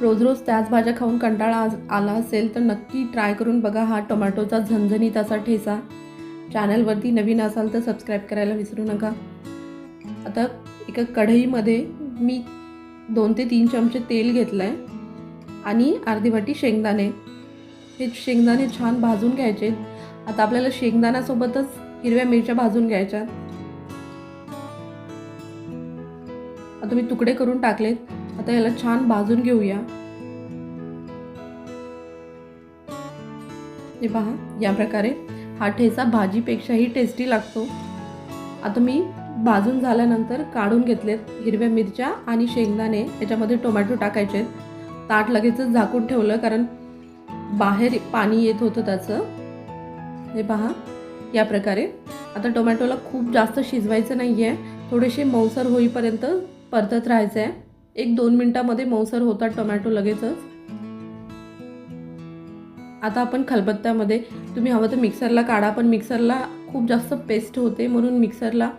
रोज रोज त्याच भाज्या खाऊन कंटाळा आज आला असेल तर नक्की ट्राय करून बघा हा टोमॅटोचा झणझणीत असा ठेचा. चॅनलवरती नवीन असाल तर सबस्क्राईब करायला विसरू नका. आता एका कढईमध्ये मी दोन ते तीन चमचे तेल घेतलं आहे आणि अर्धी वाटी शेंगदाणे. हे शेंगदाणे छान भाजून घ्यायचे. आता आपल्याला शेंगदाण्यासोबतच हिरव्या मिरच्या भाजून घ्यायच्या. आता मी तुकडे करून टाकलेत. आता याला छान भाजून घेऊया. हे पहा या प्रकारे हा ठेचा भाजीपेक्षाही टेस्टी लागतो. आता मी भाजून झाल्यानंतर काढून घेतलेत हिरव्या मिरच्या आणि शेंगदाणे. याच्यामध्ये टोमॅटो टाकायचे. ताट लगेचच झाकून ठेवलं कारण बाहेर पाणी येत होतं त्याचं. हे पहा या प्रकारे. आता टोमॅटोला खूप जास्त शिजवायचं नाही आहे थोडेसे मऊसर होईपर्यंत परतत राहायचं आहे एक दोन मिनटामध्ये मऊसर होतात टोमॅटो लगेचच. आता आपण खलबत्त्यामध्ये तुम्ही हवं तर मिक्सरला काढा पण मिक्सरला खूप जास्त पेस्ट होते म्हणून मिक्सरला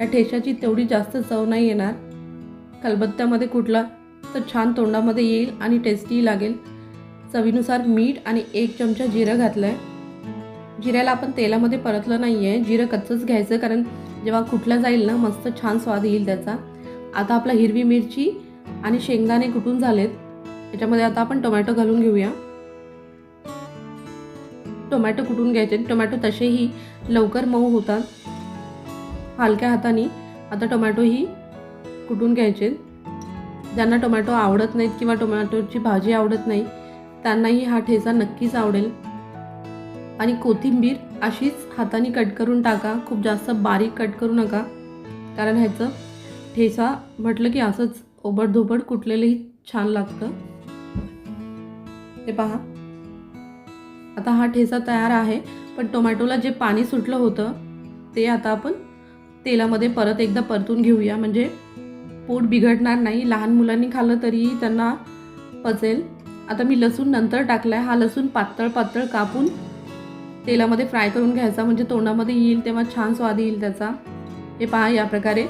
या ठेशाची तेवढी जास्त चव नाही येणार. खलबत्त्यामध्ये कुठला तर छान तोंडामध्ये येईल आणि टेस्टीही लागेल. चवीनुसार मीठ आणि एक चमचा जिरं घातलं आहे जिऱ्याला आपण तेलामध्ये परतलं नाही आहे जिरं कच्चंच घ्यायचं कारण जेव्हा कुठला जाईल ना मस्त छान स्वाद येईल त्याचा. आता आपला हिरवी मिरची आणि शेंगदाणे कुटून झालेत? याच्यामध्ये आता आपण टोमॅटो घालून घेऊया. टोमॅटो कुटून घ्यायचे? टोमॅटो तसेही लवकर मऊ होतात. हलक्या हाताने. आता टोमॅटोही कुटून घ्यायचे? ज्यांना टोमॅटो आवडत नाहीत किंवा टोमॅटोची भाजी आवडत नाही त्यांनाही हा ठेचा नक्कीच आवडेल. आणि कोथिंबीर अशीच हाताने कट करून टाका. खूप जास्त बारीक कट करू नका. कारण ह्याचं ठेचा म्हटलं की असंच ओबडधोबड कुटलेलंही छान लागतं. हे पहा. आता हा ठेचा तयार आहे पण टोमॅटोला जे पाणी सुटलं होतं ते आता आपण तेलामध्ये परत एकदा परतून घेऊया. म्हणजे पोट बिघडणार नाही. लहान मुलांनी खाल्लं तरीही त्यांना पचेल. आता मी लसूण नंतर टाकला आहे हा लसूण पातळ पातळ कापून तेलामध्ये फ्राय करून घ्यायचा. म्हणजे तोंडामध्ये येईल तेव्हा छान स्वाद येईल त्याचा. हे पहा या प्रकारे.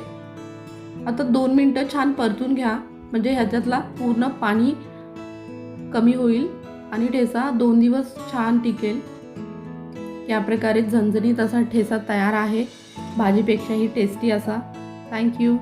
आता दोन मिनटं छान परतून घ्या. म्हणजे ह्याच्यातला पूर्ण पाणी कमी होईल आणि ठेचा दोन दिवस छान टिकेल. या प्रकारे झणझणीत असा ठेचा तयार आहे. भाजीपेक्षाही टेस्टी असा. थँक्यू